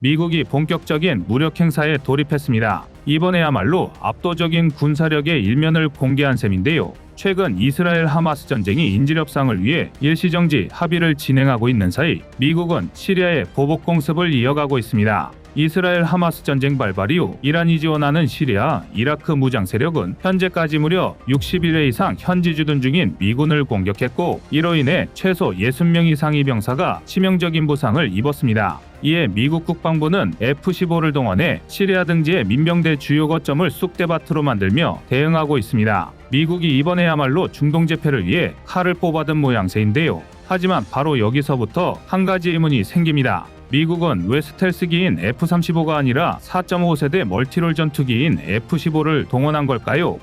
미국이 본격적인 무력 행사에 돌입했습니다. 이번에야말로 압도적인 군사력의 일면을 공개한 셈인데요. 최근 이스라엘 하마스 전쟁이 인질협상을 위해 일시정지 합의를 진행하고 있는 사이 미국은 시리아의 보복 공습을 이어가고 있습니다. 이스라엘 하마스 전쟁 발발 이후 이란이 지원하는 시리아, 이라크 무장 세력은 현재까지 무려 60일 이상 현지 주둔 중인 미군을 공격했고 이로 인해 최소 60명 이상의 병사가 치명적인 부상을 입었습니다. 이에 미국 국방부는 F-15를 동원해 시리아 등지의 민병대 주요 거점을 쑥대밭으로 만들며 대응하고 있습니다. 미국이 이번에야말로 중동 재패를 위해 칼을 뽑아든 모양새인데요. 하지만 바로 여기서부터 한 가지 의문이 생깁니다. 미국은 왜 스텔스기인 F-35가 아니라 4.5세대 멀티롤 전투기인 F-15를 동원한 걸까요?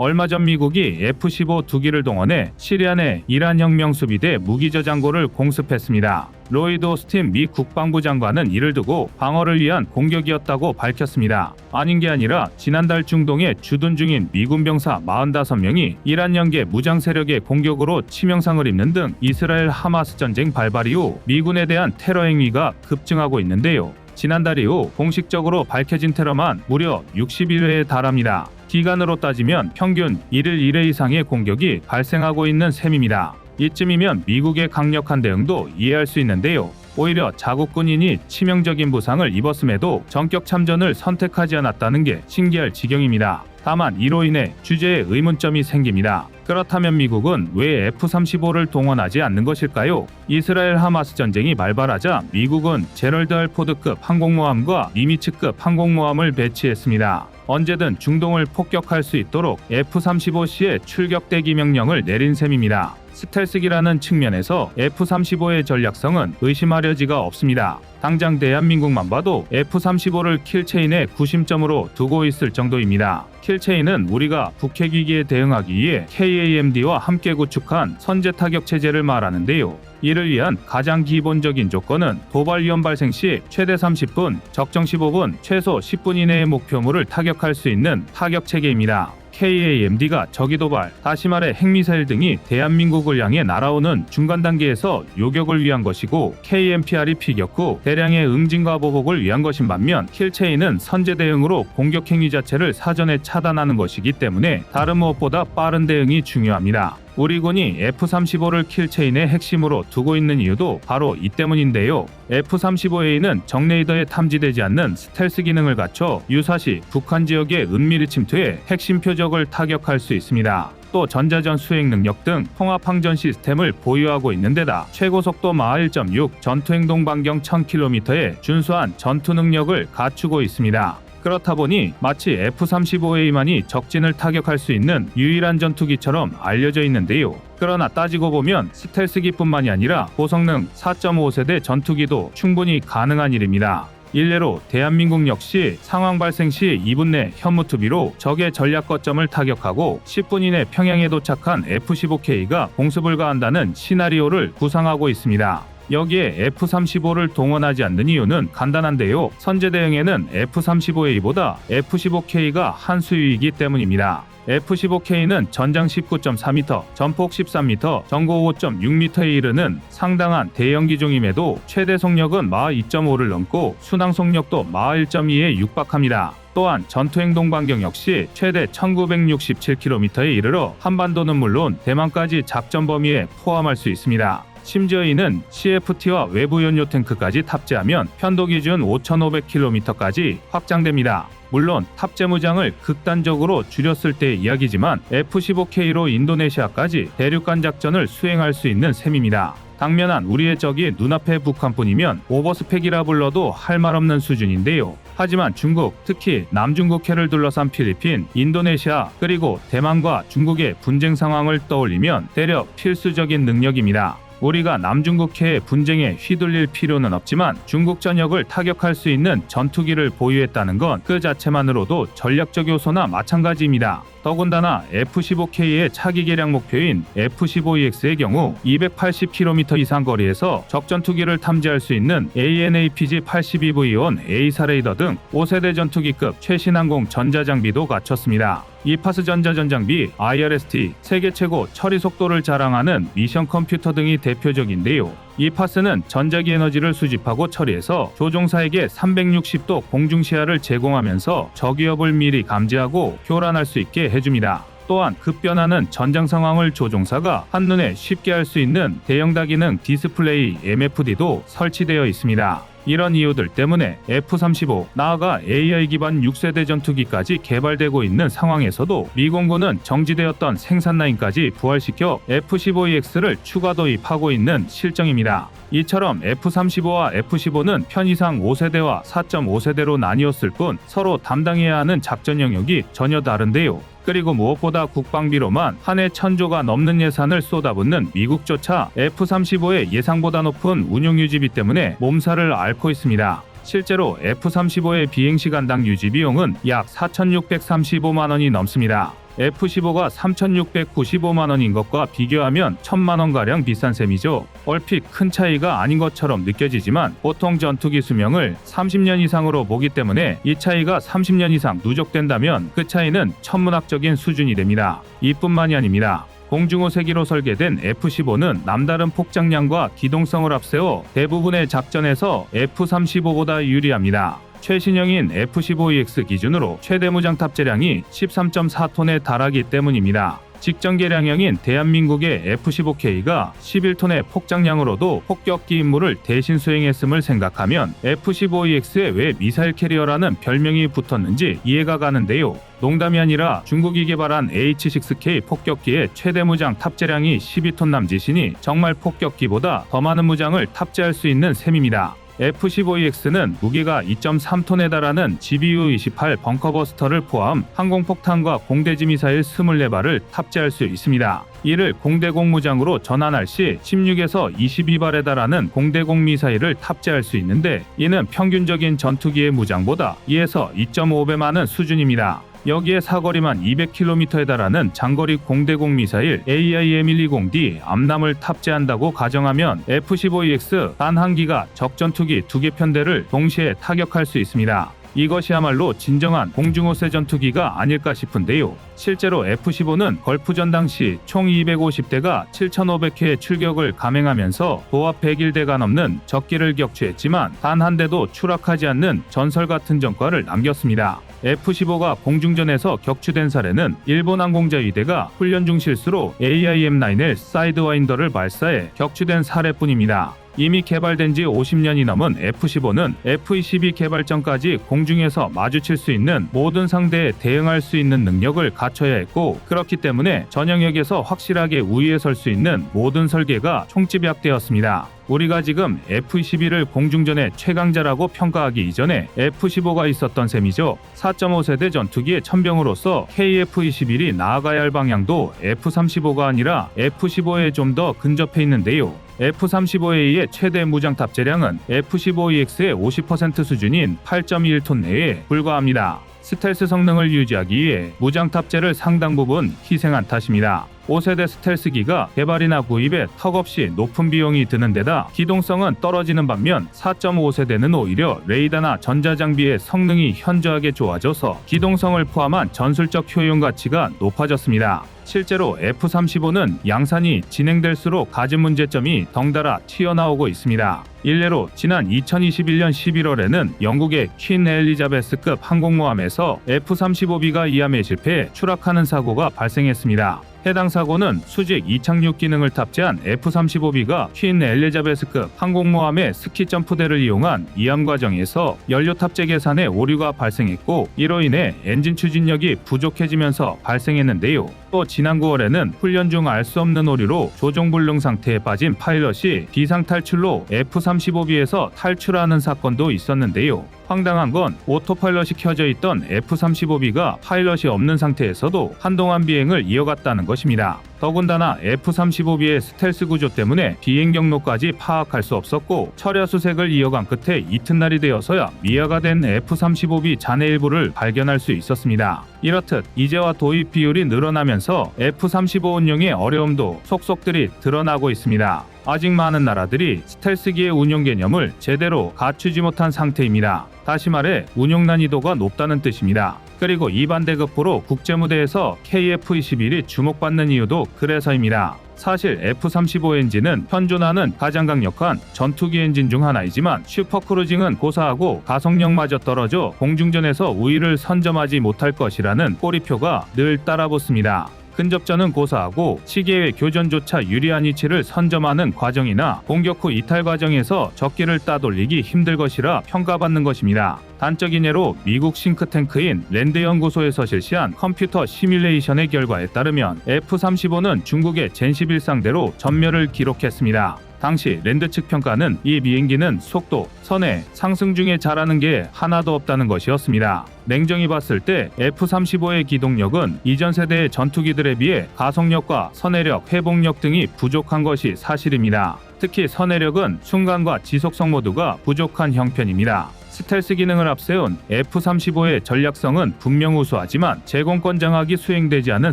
얼마 전 미국이 F-15 두 기를 동원해 시리아 내 이란 혁명 수비대 무기 저장고를 공습했습니다. 로이드 오스틴 미 국방부 장관은 이를 두고 방어를 위한 공격이었다고 밝혔습니다. 아닌 게 아니라 지난달 중동에 주둔 중인 미군 병사 45명이 이란 연계 무장 세력의 공격으로 치명상을 입는 등 이스라엘 하마스 전쟁 발발 이후 미군에 대한 테러 행위가 급증하고 있는데요. 지난달 이후 공식적으로 밝혀진 테러만 무려 61회에 달합니다. 기간으로 따지면 평균 1일 1회 이상의 공격이 발생하고 있는 셈입니다. 이쯤이면 미국의 강력한 대응도 이해할 수 있는데요. 오히려 자국 군인이 치명적인 부상을 입었음에도 전격 참전을 선택하지 않았다는 게 신기할 지경입니다. 다만 이로 인해 주제에 의문점이 생깁니다. 그렇다면 미국은 왜 F-35를 동원하지 않는 것일까요? 이스라엘 하마스 전쟁이 발발하자 미국은 제럴드 알포드급 항공모함과 니미츠급 항공모함을 배치했습니다. 언제든 중동을 폭격할 수 있도록 F-35C의 출격 대기 명령을 내린 셈입니다. 스텔스기라는 측면에서 F-35의 전략성은 의심하려지가 없습니다. 당장 대한민국만 봐도 F-35를 킬체인의 구심점으로 두고 있을 정도입니다. 킬체인은 우리가 북핵 위기에 대응하기 위해 KAMD와 함께 구축한 선제 타격 체제를 말하는데요. 이를 위한 가장 기본적인 조건은 도발 위험 발생 시 최대 30분, 적정 15분, 최소 10분 이내의 목표물을 타격할 수 있는 타격 체계입니다. KAMD가 저기도발, 다시 말해 핵미사일 등이 대한민국을 향해 날아오는 중간 단계에서 요격을 위한 것이고 KMPR이 피격 후 대량의 응징과 보복을 위한 것인 반면 킬체인은 선제 대응으로 공격 행위 자체를 사전에 차단하는 것이기 때문에 다른 무엇보다 빠른 대응이 중요합니다. 우리 군이 F-35를 킬체인의 핵심으로 두고 있는 이유도 바로 이 때문인데요. F-35A는 정레이더에 탐지되지 않는 스텔스 기능을 갖춰 유사시 북한 지역에 은밀히 침투해 핵심 표적을 타격할 수 있습니다. 또 전자전 수행 능력 등 통합 항전 시스템을 보유하고 있는 데다 최고 속도 마1.6 전투 행동 반경 1000km의 준수한 전투 능력을 갖추고 있습니다. 그렇다 보니 마치 F-35A만이 적진을 타격할 수 있는 유일한 전투기처럼 알려져 있는데요. 그러나 따지고 보면 스텔스기뿐만이 아니라 고성능 4.5세대 전투기도 충분히 가능한 일입니다. 일례로 대한민국 역시 상황 발생 시 2분 내 현무투비로 적의 전략 거점을 타격하고 10분 이내 평양에 도착한 F-15K가 공습을 가한다는 시나리오를 구상하고 있습니다. 여기에 F-35를 동원하지 않는 이유는 간단한데요. 선제 대응에는 F-35A보다 F-15K가 한 수위이기 때문입니다. F-15K는 전장 19.4m, 전폭 13m, 전고 5.6m에 이르는 상당한 대형 기종임에도 최대 속력은 마 2.5를 넘고 순항 속력도 마 1.2에 육박합니다. 또한 전투 행동 반경 역시 최대 1967km에 이르러 한반도는 물론 대만까지 작전 범위에 포함할 수 있습니다. 심지어 이는 CFT와 외부 연료 탱크까지 탑재하면 편도 기준 5,500km까지 확장됩니다. 물론 탑재 무장을 극단적으로 줄였을 때의 이야기지만 F-15K로 인도네시아까지 대륙간 작전을 수행할 수 있는 셈입니다. 당면한 우리의 적이 눈앞의 북한뿐이면 오버스펙이라 불러도 할 말 없는 수준인데요. 하지만 중국, 특히 남중국해를 둘러싼 필리핀, 인도네시아, 그리고 대만과 중국의 분쟁 상황을 떠올리면 대략 필수적인 능력입니다. 우리가 남중국해의 분쟁에 휘둘릴 필요는 없지만 중국 전역을 타격할 수 있는 전투기를 보유했다는 건 그 자체만으로도 전략적 요소나 마찬가지입니다. 더군다나 F-15K의 차기 개량 목표인 F-15EX의 경우 280km 이상 거리에서 적전투기를 탐지할 수 있는 AN/APG-82V1 A사 레이더 등 5세대 전투기급 최신 항공 전자장비도 갖췄습니다. 이파스 전자전장비 IRST 세계 최고 처리 속도를 자랑하는 미션 컴퓨터 등이 대표적인데요. 이 파스는 전자기 에너지를 수집하고 처리해서 조종사에게 360도 공중 시야를 제공하면서 적위협을 미리 감지하고 교란할 수 있게 해줍니다. 또한 급변하는 전장 상황을 조종사가 한눈에 쉽게 할 수 있는 대형 다기능 디스플레이 MFD도 설치되어 있습니다. 이런 이유들 때문에 F-35 나아가 AI 기반 6세대 전투기까지 개발되고 있는 상황에서도 미공군은 정지되었던 생산 라인까지 부활시켜 F-15EX를 추가 도입하고 있는 실정입니다. 이처럼 F-35와 F-15는 편의상 5세대와 4.5세대로 나뉘었을 뿐 서로 담당해야 하는 작전 영역이 전혀 다른데요. 그리고 무엇보다 국방비로만 한 해 천조가 넘는 예산을 쏟아붓는 미국조차 F-35의 예상보다 높은 운용 유지비 때문에 몸살을 앓고 있습니다. 실제로 F-35의 비행시간당 유지 비용은 약 4,635만 원이 넘습니다. F-15가 3,695만 원인 것과 비교하면 1,000만 원가량 비싼 셈이죠. 얼핏 큰 차이가 아닌 것처럼 느껴지지만 보통 전투기 수명을 30년 이상으로 보기 때문에 이 차이가 30년 이상 누적된다면 그 차이는 천문학적인 수준이 됩니다. 이뿐만이 아닙니다. 공중호 세기로 설계된 F-15는 남다른 폭장량과 기동성을 앞세워 대부분의 작전에서 F-35보다 유리합니다. 최신형인 F-15EX 기준으로 최대 무장 탑재량이 13.4톤에 달하기 때문입니다. 직전 개량형인 대한민국의 F-15K가 11톤의 폭장량으로도 폭격기 임무를 대신 수행했음을 생각하면 F-15EX에 왜 미사일 캐리어라는 별명이 붙었는지 이해가 가는데요. 농담이 아니라 중국이 개발한 H-6K 폭격기의 최대 무장 탑재량이 12톤 남짓이니 정말 폭격기보다 더 많은 무장을 탑재할 수 있는 셈입니다. F-15EX는 무게가 2.3톤에 달하는 GBU-28 벙커버스터를 포함 항공폭탄과 공대지 미사일 24발을 탑재할 수 있습니다. 이를 공대공 무장으로 전환할 시 16에서 22발에 달하는 공대공 미사일을 탑재할 수 있는데 이는 평균적인 전투기의 무장보다 2에서 2.5배 많은 수준입니다. 여기에 사거리만 200km에 달하는 장거리 공대공 미사일 AIM-120D 암람을 탑재한다고 가정하면 F-15EX 단 한 기가 적전투기 두 개 편대를 동시에 타격할 수 있습니다. 이것이야말로 진정한 공중호세 전투기가 아닐까 싶은데요. 실제로 F-15는 걸프전 당시 총 250대가 7,500회의 출격을 감행하면서 도합 100일대가 넘는 적기를 격추했지만 단 한 대도 추락하지 않는 전설 같은 전과를 남겼습니다. F-15가 공중전에서 격추된 사례는 일본 항공자위대가 훈련 중 실수로 AIM-9L 사이드와인더를 발사해 격추된 사례뿐입니다. 이미 개발된 지 50년이 넘은 F-15는 F-22 개발 전까지 공중에서 마주칠 수 있는 모든 상대에 대응할 수 있는 능력을 갖춰야 했고 그렇기 때문에 전 영역에서 확실하게 우위에 설 수 있는 모든 설계가 총집약되었습니다. 우리가 지금 F-22를 공중전의 최강자라고 평가하기 이전에 F-15가 있었던 셈이죠. 4.5세대 전투기의 천병으로서 KF-21이 나아가야 할 방향도 F-35가 아니라 F-15에 좀 더 근접해 있는데요. F-35A의 최대 무장 탑재량은 F-15EX의 50% 수준인 8.1톤 내에 불과합니다. 스텔스 성능을 유지하기 위해 무장 탑재를 상당 부분 희생한 탓입니다. 5세대 스텔스기가 개발이나 구입에 턱없이 높은 비용이 드는 데다 기동성은 떨어지는 반면 4.5세대는 오히려 레이더나 전자장비의 성능이 현저하게 좋아져서 기동성을 포함한 전술적 효용 가치가 높아졌습니다. 실제로 F-35는 양산이 진행될수록 가진 문제점이 덩달아 튀어나오고 있습니다. 일례로 지난 2021년 11월에는 영국의 퀸 엘리자베스급 항공모함에서 F-35B가 이함에 실패해 추락하는 사고가 발생했습니다. 해당 사고는 수직 이착륙 기능을 탑재한 F-35B가 퀸 엘리자베스급 항공모함의 스키 점프대를 이용한 이함 과정에서 연료 탑재 계산에 오류가 발생했고 이로 인해 엔진 추진력이 부족해지면서 발생했는데요. 또 지난 9월에는 훈련 중 알 수 없는 오류로 조종 불능 상태에 빠진 파일럿이 비상 탈출로 F-35B에서 탈출하는 사건도 있었는데요. 황당한 건 오토파일럿이 켜져 있던 F-35B가 파일럿이 없는 상태에서도 한동안 비행을 이어갔다는 것입니다. 더군다나 F-35B의 스텔스 구조 때문에 비행 경로까지 파악할 수 없었고 철야 수색을 이어간 끝에 이튿날이 되어서야 미아가 된 F-35B 잔해 일부를 발견할 수 있었습니다. 이렇듯 이제와 도입 비율이 늘어나면서 F-35 운용의 어려움도 속속들이 드러나고 있습니다. 아직 많은 나라들이 스텔스기의 운용 개념을 제대로 갖추지 못한 상태입니다. 다시 말해 운용 난이도가 높다는 뜻입니다. 그리고 이 반 대급부로 국제무대에서 KF-21이 주목받는 이유도 그래서입니다. 사실 F-35 엔진은 현존하는 가장 강력한 전투기 엔진 중 하나이지만 슈퍼크루징은 고사하고 가속력마저 떨어져 공중전에서 우위를 선점하지 못할 것이라는 꼬리표가 늘 따라붙습니다. 근접전은 고사하고 시계의 교전조차 유리한 위치를 선점하는 과정이나 공격 후 이탈 과정에서 적기를 따돌리기 힘들 것이라 평가받는 것입니다. 단적인 예로 미국 싱크탱크인 랜드 연구소에서 실시한 컴퓨터 시뮬레이션의 결과에 따르면 F-35는 중국의 젠11 상대로 전멸을 기록했습니다. 당시 랜드 측 평가는 이 비행기는 속도, 선해, 상승 중에 잘하는 게 하나도 없다는 것이었습니다. 냉정히 봤을 때 F-35의 기동력은 이전 세대의 전투기들에 비해 가속력과 선해력, 회복력 등이 부족한 것이 사실입니다. 특히 선해력은 순간과 지속성 모두가 부족한 형편입니다. 스텔스 기능을 앞세운 F-35의 전략성은 분명 우수하지만 제공권 장악이 수행되지 않은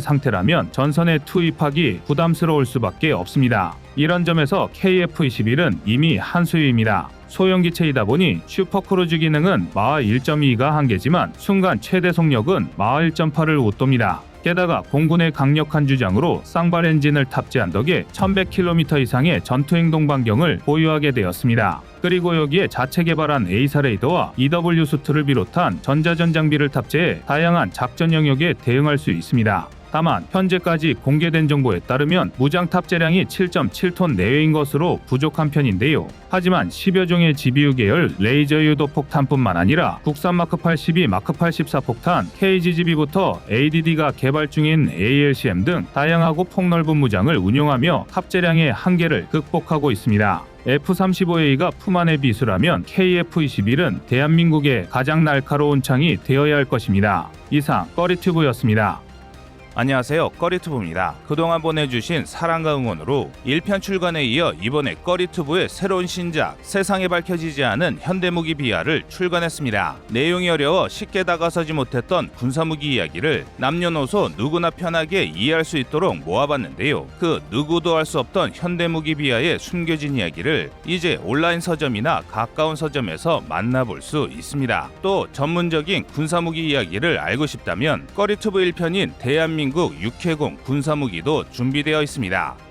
상태라면 전선에 투입하기 부담스러울 수밖에 없습니다. 이런 점에서 KF-21은 이미 한수위입니다. 소형 기체이다 보니 슈퍼크루즈 기능은 마하 1.2가 한계지만 순간 최대 속력은 마하 1.8을 웃돕니다. 게다가 공군의 강력한 주장으로 쌍발 엔진을 탑재한 덕에 1100km 이상의 전투 행동 반경을 보유하게 되었습니다. 그리고 여기에 자체 개발한 에이사 레이더와 EW 수트를 비롯한 전자전 장비를 탑재해 다양한 작전 영역에 대응할 수 있습니다. 다만 현재까지 공개된 정보에 따르면 무장 탑재량이 7.7톤 내외인 것으로 부족한 편인데요. 하지만 10여 종의 GBU 계열 레이저 유도 폭탄뿐만 아니라 국산 마크 82, 마크 84 폭탄, KGGB부터 ADD가 개발 중인 ALCM 등 다양하고 폭넓은 무장을 운용하며 탑재량의 한계를 극복하고 있습니다. F-35A가 품 안의 비수라면 KF-21은 대한민국의 가장 날카로운 창이 되어야 할 것입니다. 이상 꺼리튜브였습니다. 안녕하세요. 꺼리투브입니다. 그동안 보내주신 사랑과 응원으로 1편 출간에 이어 이번에 꺼리투브의 새로운 신작 세상에 밝혀지지 않은 현대무기 비하를 출간했습니다. 내용이 어려워 쉽게 다가서지 못했던 군사무기 이야기를 남녀노소 누구나 편하게 이해할 수 있도록 모아봤는데요. 그 누구도 알 수 없던 현대무기 비하의 숨겨진 이야기를 이제 온라인 서점이나 가까운 서점에서 만나볼 수 있습니다. 또 전문적인 군사무기 이야기를 알고 싶다면 꺼리투브 1편인 대한민국 육해공 군사무기도 준비되어 있습니다.